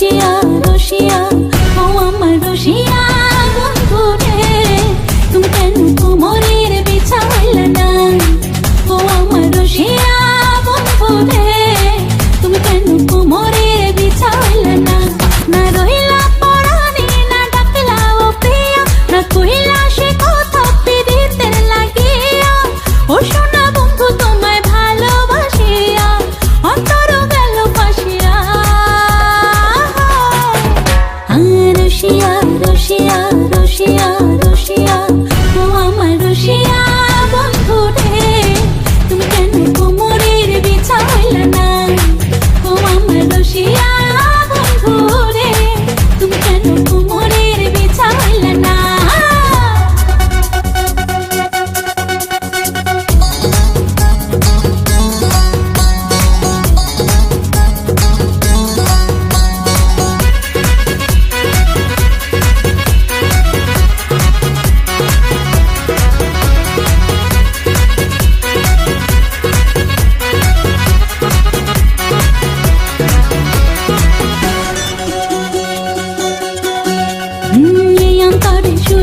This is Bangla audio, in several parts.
রসিয়া রসিয়া ও আমার রসিয়া বন্ধু রে তুমি কেন কোমরের বিছা না ও আমার রসিয়া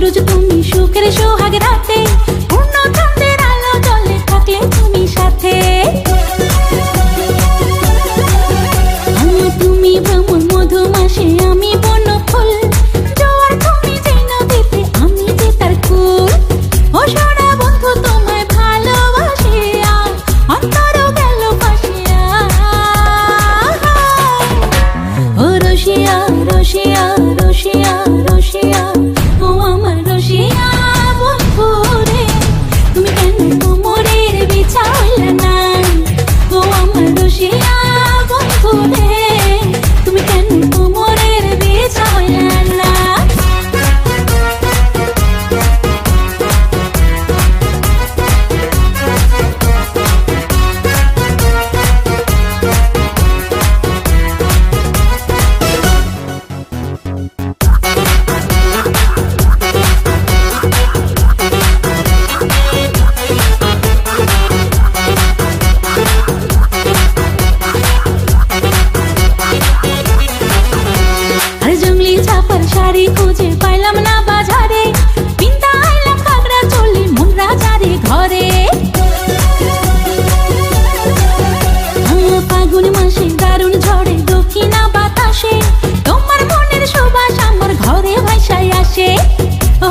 রোজ তুমি সুখের সোহাগ রাতে, পূর্ণ চন্দ্রের আলো জলে থাকলে তুমি সাথে। আমি তুমি ভ্রমণ মধু মাসে আমি বন ফুল, জোয়ার তুমি যে নদীতে আমি যে তার কুল। ও সোনা বন্ধু তোমায় ভালোবাসে আর অন্তর গেল পাশে ও রসিয়া রসিয়া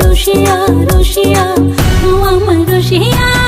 রসিয়া রসিয়া আমার রসিয়া